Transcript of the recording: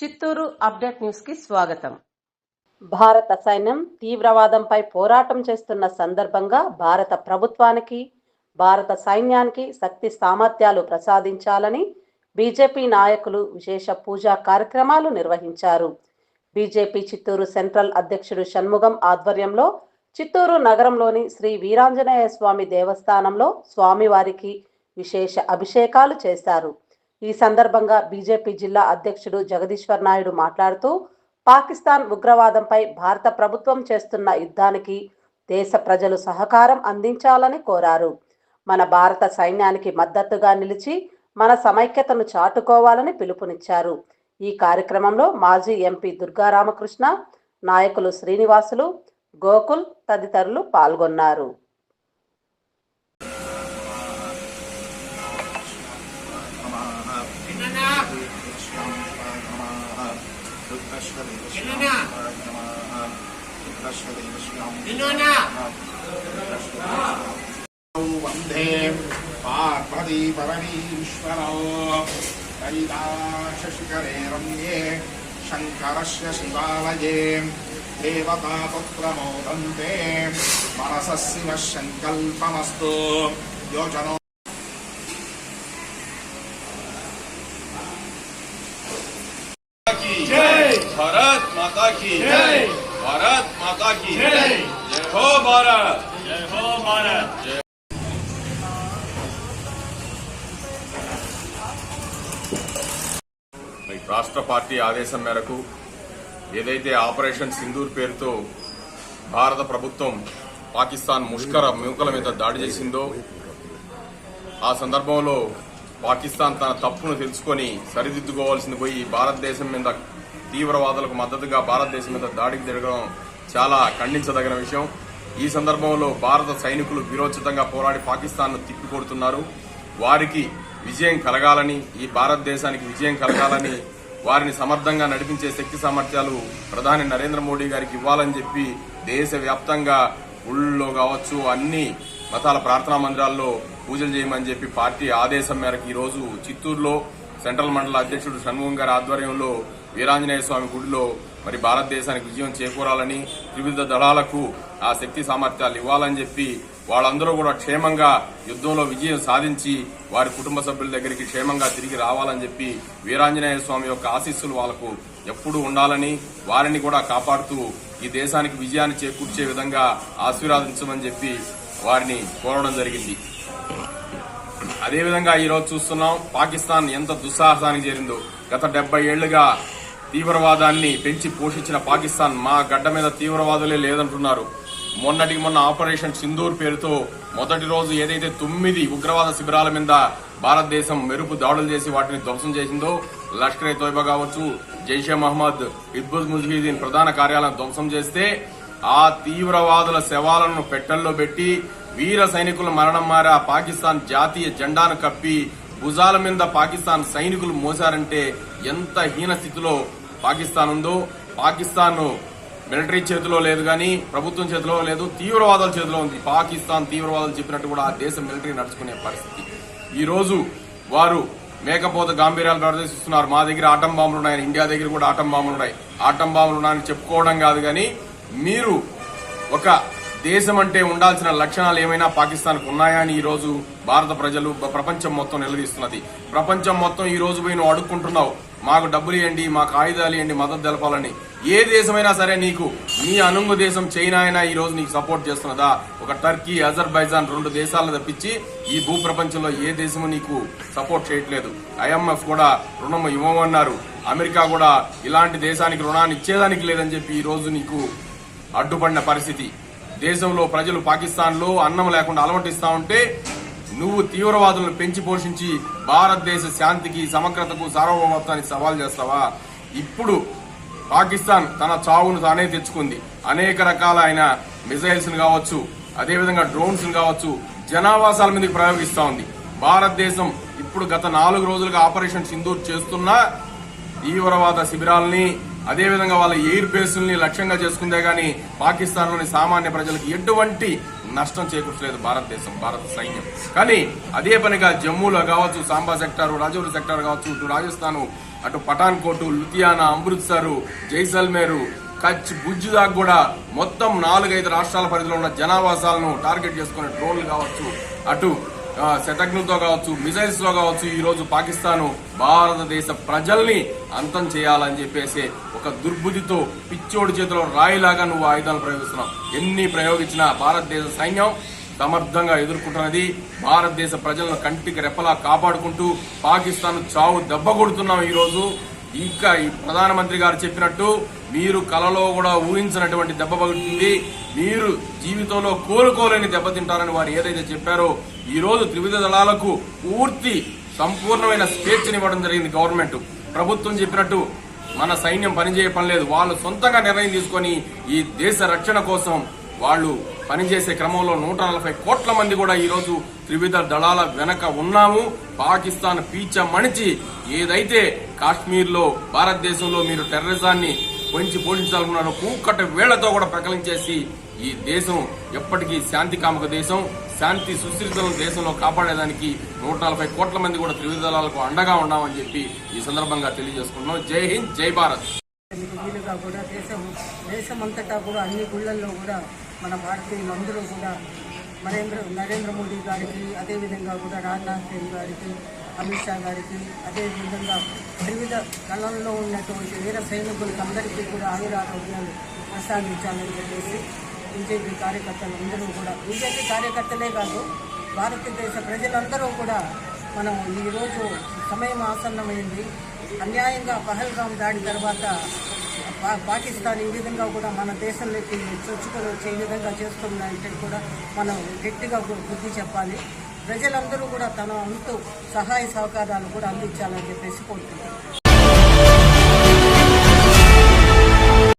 Chittoor update న్యూస్కి స్వాగతం. భారత సైన్యం తీవ్రవాదంపై పోరాటం చేస్తున్న సందర్భంగా భారత ప్రభుత్వానికి భారత సైన్యానికి శక్తి సామర్థ్యాలు ప్రసాదించాలని బీజేపీ నాయకులు విశేష పూజా కార్యక్రమాలు నిర్వహించారు. బీజేపీ చిత్తూరు సెంట్రల్ అధ్యక్షుడు షణ్ముగం ఆధ్వర్యంలో చిత్తూరు నగరంలోని శ్రీ వీరాంజనేయ స్వామి దేవస్థానంలో స్వామివారికి విశేష అభిషేకాలు చేశారు. ఈ సందర్భంగా బీజేపీ జిల్లా అధ్యక్షుడు జగదీశ్వర్ నాయుడు మాట్లాడుతూ పాకిస్తాన్ ఉగ్రవాదంపై భారత ప్రభుత్వం చేస్తున్న యుద్ధానికి దేశ ప్రజలు సహకారం అందించాలని కోరారు. మన భారత సైన్యానికి మద్దతుగా నిలిచి మన సమైక్యతను చాటుకోవాలని పిలుపునిచ్చారు. ఈ కార్యక్రమంలో మాజీ ఎంపీ దుర్గారామకృష్ణ నాయకులు శ్రీనివాసులు గోకుల్ తదితరులు పాల్గొన్నారు. వందే పార్వతీ పరమీశ్వర కైలాసశిఖరే రమ్యే శంకరస్య శివాలయే దేవతాపుత్రమోదంతే మనస శివ సంకల్పమస్తు యోజనో माता की जय जय हो भारत जय हो भारत जय రాష్ట్ర పార్టీ ఆదేశం మేరకు ఏదైతే ఆపరేషన్ సింధూర్ పేరుతో భారత ప్రభుత్వం పాకిస్తాన్ ముష్కర మూకల మీద దాడి చేసిందో ఆ సందర్భంలో పాకిస్తాన్ తన తప్పును తెలుసుకొని సరిదిద్దుకోవాల్సింది పోయి భారతదేశం మీద తీవ్రవాదులకు మద్దతుగా భారతదేశం మీద దాడికి జరగడం చాలా ఖండించదగిన విషయం. ఈ సందర్భంలో భారత సైనికులు వీరోచితంగా పోరాడి పాకిస్తాన్ తిప్పికొడుతున్నారు. వారికి విజయం కలగాలని ఈ భారతదేశానికి విజయం కలగాలని వారిని సమర్థంగా నడిపించే శక్తి సామర్థ్యాలు ప్రధాని నరేంద్ర మోడీ గారికి ఇవ్వాలని చెప్పి దేశవ్యాప్తంగా ఊళ్ళో కావచ్చు అన్ని మతాల ప్రార్థనా మందిరాల్లో పూజలు చేయమని చెప్పి పార్టీ ఆదేశం మేరకు ఈ రోజు చిత్తూరులో సెంట్రల్ మండల అధ్యక్షుడు షణ్ముఖం గారి ఆధ్వర్యంలో వీరాంజనేయ స్వామి గుడిలో మరి భారతదేశానికి విజయం చేకూరాలని త్రివిధ దళాలకు ఆ శక్తి సామర్థ్యాలు ఇవ్వాలని చెప్పి వాళ్ళందరూ కూడా క్షేమంగా యుద్ధంలో విజయం సాధించి వారి కుటుంబ సభ్యుల దగ్గరికి క్షేమంగా తిరిగి రావాలని చెప్పి వీరాంజనేయ స్వామి యొక్క ఆశీస్సులు వాళ్ళకు ఎప్పుడూ ఉండాలని వారిని కూడా కాపాడుతూ ఈ దేశానికి విజయాన్ని చేకూర్చే విధంగా ఆశీర్వాదించమని చెప్పి వారిని కోరడం జరిగింది. అదేవిధంగా ఈరోజు చూస్తున్నాం పాకిస్తాన్ ఎంత దుస్సాహసానికి చేరిందో. గత డెబ్బై ఏళ్ళుగా తీవ్రవాదాన్ని పెంచి పోషించిన పాకిస్తాన్ మా గడ్డ మీద తీవ్రవాదులే లేదంటున్నారు. మొన్నటికి మొన్న ఆపరేషన్ సింధూర్ పేరుతో మొదటి రోజు ఏదైతే తొమ్మిది ఉగ్రవాద శిబిరాల మీద భారతదేశం మెరుపు దాడులు చేసి వాటిని ధ్వంసం చేసిందో లష్కర్ ఏ కావచ్చు జైషే మహమ్మద్ ఇద్బుల్ ముజాహిదీన్ ప్రధాన కార్యాలయం ధ్వంసం చేస్తే ఆ తీవ్రవాదుల శవాలను పెట్టెల్లో పెట్టి వీర సైనికుల మరణం మారా పాకిస్తాన్ జాతీయ జెండాను కప్పి భుజాల మీద పాకిస్తాన్ సైనికులు మోసారంటే ఎంత హీన స్థితిలో పాకిస్తాన్ ఉందో పాకిస్తాన్ మిలిటరీ చేతిలో లేదు కానీ ప్రభుత్వం చేతిలో లేదు తీవ్రవాదాల చేతిలో ఉంది. పాకిస్తాన్ తీవ్రవాదాలు చెప్పినట్టు కూడా ఆ దేశం మిలిటరీ నడుచుకునే పరిస్థితి. ఈరోజు వారు మేకపోత గాంభీర్యాలు ప్రదర్శిస్తున్నారు. మా దగ్గర ఆటం బాంబులు ఉన్నాయి ఇండియా దగ్గర కూడా ఆటం బాంబులు ఉన్నాయి. ఆటం బాంబులు ఉన్నాయని చెప్పుకోవడం కాదు కానీ మీరు ఒక దేశం అంటే ఉండాల్సిన లక్షణాలు ఏమైనా పాకిస్తాన్కు ఉన్నాయా అని ఈరోజు భారత ప్రజలు ప్రపంచం మొత్తం నిలదీస్తున్నది. ప్రపంచం మొత్తం ఈ రోజు పోయి నువ్వు అడుక్కుంటున్నావు. మాకు డబ్బులు ఇవ్వండి మాకు ఆయుధాలు ఇవ్వండి మద్దతు తెలపాలని. ఏ దేశమైనా సరే నీకు నీ అనుంగు దేశం చైనా అయినా ఈ రోజు నీకు సపోర్ట్ చేస్తున్నదా? ఒక టర్కీ అజర్బైజాన్ రెండు దేశాలను తప్పించి ఈ భూ ప్రపంచంలో ఏ దేశము నీకు సపోర్ట్ చేయట్లేదు? ఐఎంఎఫ్ కూడా రుణం ఇవ్వమన్నారు. అమెరికా కూడా ఇలాంటి దేశానికి రుణాన్ని ఇచ్చేదానికి లేదని చెప్పి ఈ రోజు నీకు అడ్డుపడిన పరిస్థితి. దేశంలో ప్రజలు పాకిస్తాన్లో అన్నం లేకుండా అలమటిస్తా ఉంటే నువ్వు తీవ్రవాదులను పెంచి పోషించి భారతదేశ శాంతికి సమగ్రతకు సార్వభౌమత్వానికి సవాల్ చేస్తావా? ఇప్పుడు పాకిస్తాన్ తన చావును తానే తెచ్చుకుంది. అనేక రకాలైన ఆయన కావచ్చు అదేవిధంగా డ్రోన్స్ కావచ్చు జనావాసాల మీదకి ప్రయోగిస్తా ఉంది. భారతదేశం ఇప్పుడు గత నాలుగు రోజులుగా ఆపరేషన్ సింధూర్ చేస్తున్న తీవ్రవాద శిబిరాలని అదేవిధంగా వాళ్ళ ఎయిర్ బేస్ల్ని లక్ష్యంగా చేసుకుందే గాని పాకిస్తాన్లోని సామాన్య ప్రజలకు ఎటువంటి నష్టం చేకూర్చలేదు భారతదేశం భారత సైన్యం. కానీ అదే పనిగా జమ్మూలో కావచ్చు సాంబా సెక్టార్ రాజౌరి సెక్టార్ కావచ్చు ఇటు రాజస్థాన్ అటు పఠాన్కోట్ లుధియానా అమృత్సర్ జైసల్మేరు కచ్ భుజ్ దాకా కూడా మొత్తం నాలుగైదు రాష్ట్రాల పరిధిలో ఉన్న జనావాసాలను టార్గెట్ చేసుకునే డ్రోన్లు కావచ్చు అటు ఆ, కావచ్చు మిసైల్స్లో కావచ్చు ఈరోజు పాకిస్తాను భారతదేశ ప్రజల్ని అంతం చేయాలని చెప్పేసి ఒక దుర్బుద్ధితో పిచ్చోడి చేతిలో రాయిలాగా నువ్వు ఆయుధాలు ప్రయోగిస్తున్నావు. ఎన్ని ప్రయోగించినా భారతదేశ సైన్యం సమర్థంగా ఎదుర్కొంటున్నది. భారతదేశ ప్రజలను కంటికి రెప్పలా కాపాడుకుంటూ పాకిస్తాన్ చావు దెబ్బ కొడుతున్నాం ఈరోజు. ఇంకా ఈ ప్రధానమంత్రి గారు చెప్పినట్టు మీరు కలలో కూడా ఊహించినటువంటి దెబ్బ పగులుతుంది. మీరు జీవితంలో కోలుకోలేని దెబ్బతింటారని వారు ఏదైతే చెప్పారో ఈరోజు త్రివిధ దళాలకు పూర్తి సంపూర్ణమైన స్వేచ్ఛనివ్వడం జరిగింది గవర్నమెంట్. ప్రభుత్వం చెప్పినట్టు మన సైన్యం పనిచేయ పని లేదు. వాళ్ళు సొంతంగా నిర్ణయం తీసుకొని ఈ దేశ రక్షణ కోసం వాళ్ళు పనిచేసే క్రమంలో నూట నలభై కోట్ల మంది కూడా ఈరోజు త్రివిధ దళాల వెనక ఉన్నాము. పాకిస్తాన్ పీచ మణిచి ఏదైతే కాశ్మీర్లో భారతదేశంలో మీరు టెర్రరిజాన్ని పెంచి పోషించాలనుకున్నారో కూకట వేళ్ళతో కూడా ప్రకలించేసి ఈ దేశం ఎప్పటికీ శాంతి కామక దేశం. శాంతి సుస్థిరతలను దేశంలో కాపాడేదానికి నూట నలభై కోట్ల మంది కూడా త్రివిధ దళాలకు అండగా ఉన్నామని చెప్పి ఈ సందర్భంగా తెలియజేసుకున్నాం జై హింద్ జై భారత్. వీలుగా కూడా దేశం దేశమంతటా కూడా అన్ని గుళ్ళల్లో కూడా మన భారతీయులందరూ కూడా నరేంద్ర నరేంద్ర మోడీ గారికి అదేవిధంగా కూడా రాజ్నాథ్ సింగ్ గారికి అమిత్ షా గారికి అదేవిధంగా వివిధ కళల్లో ఉన్నటువంటి వీర సైనికులకు అందరికీ కూడా ఆయురారోగ్యాలు ప్రసాదించాలని చెప్పేసి బీజేపీ కార్యకర్తలు అందరూ కూడా. బీజేపీ కార్యకర్తలే కాదు భారతదేశ ప్రజలందరూ కూడా మనం ఈరోజు సమయం ఆసన్నమైంది. అన్యాయంగా పహల్గాం దాడి తర్వాత పా- పాకిస్తాన్ ఈ విధంగా కూడా మన దేశంలోకి చొచ్చుకొని వచ్చే విధంగా చేస్తుందంటే కూడా మనం గట్టిగా బుద్ధి చెప్పాలి. ప్రజలందరూ కూడా తన అంతు సహాయ సహకారాలు కూడా అందించాలని చెప్పేసి కోరుకుంటున్నాం.